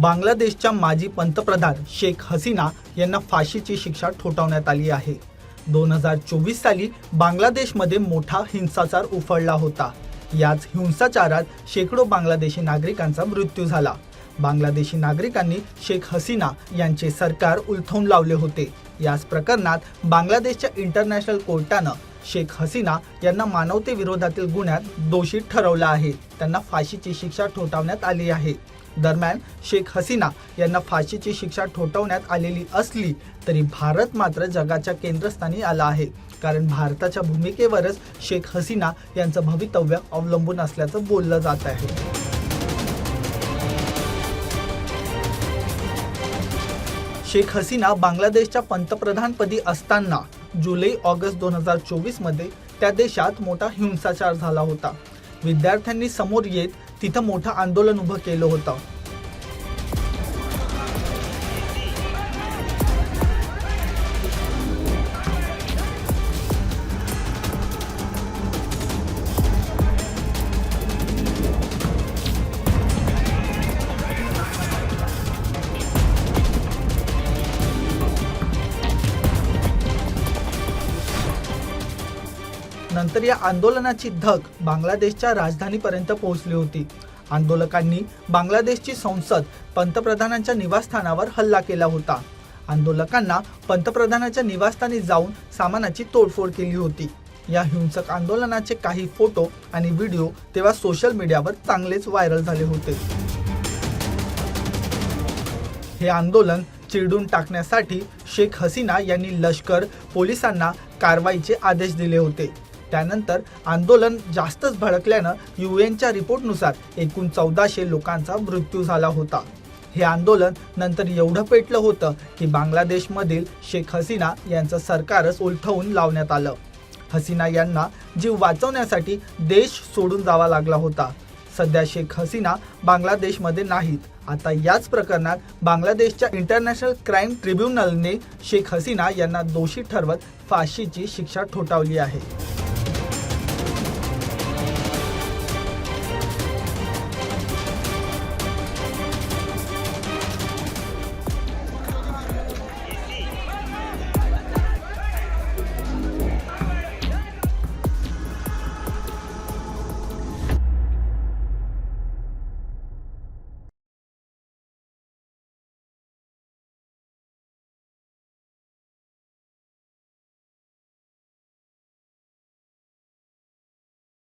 बांगलादेशच्या माजी पंतप्रधान शेख हसीना यांना फाशीची शिक्षा ठोठावण्यात आली आहे. दोन हजार चोवीस साली बांगलादेशमध्ये मोठा हिंसाचार उफळला होता. याच हिंसाचारात शेकडो बांगलादेशी नागरिकांचा मृत्यू झाला. बांगलादेशी नागरिकांनी शेख हसीना यांचे सरकार उलथवून लावले होते. याच प्रकरणात बांगलादेशच्या इंटरनॅशनल कोर्टानं शेख हसीना यांना मानवतेविरोधातील गुन्ह्यात दोषी ठरवलं आहे. त्यांना फाशीची शिक्षा ठोठावण्यात आली आहे. दरम्यान शेख हसीना यांना फाशीची शिक्षा ठोठावण्यात आलेली असली तरी भारत मात्र जगाच्या केंद्रस्थानी आला आहे. कारण भारताच्या भूमिकेवरच शेख हसीना यांचं भवितव्य अवलंबून असल्याचं बोललं जात आहे. शेख हसीना बांगलादेशच्या पंतप्रधानपदी असताना जुलै ऑगस्ट दोन हजार चोवीसमध्ये त्या देशात मोठा हिंसाचार झाला होता. विद्यार्थ्यांनी समोर येत तिथं मोठं आंदोलन उभं केलं होतं. नंतर या आंदोलनाची धग बांगलादेशच्या राजधानीपर्यंत पोहोचली होती. आंदोलकांनी बांगलादेशची संसद पंतप्रधानांच्या निवासस्थानावर हल्ला केला होता. आंदोलकांना पंतप्रधानाच्या निवासस्थानी जाऊन सामानाची तोडफोड केली होती. या हिंसक आंदोलनाचे काही फोटो आणि व्हिडिओ तेव्हा सोशल मीडियावर चांगलेच व्हायरल झाले होते. हे आंदोलन चिरडून टाकण्यासाठी शेख हसीना यांनी लष्कर पोलिसांना कारवाईचे आदेश दिले होते. त्यानंतर आंदोलन जास्तच भडकल्यानं युएनच्या रिपोर्टनुसार एकूण चौदाशे लोकांचा मृत्यू झाला होता. हे आंदोलन नंतर एवढं पेटलं होतं की बांगलादेशमधील शेख हसीना यांचं सरकारच उलथवून लावण्यात आलं. हसीना यांना जीव वाचवण्यासाठी देश सोडून जावा लागला होता. सध्या शेख हसीना बांगलादेशमध्ये नाहीत. आता याच प्रकरणात बांगलादेशच्या इंटरनॅशनल क्राईम ट्रिब्युनलने शेख हसीना यांना दोषी ठरवत फाशीची शिक्षा ठोठावली आहे.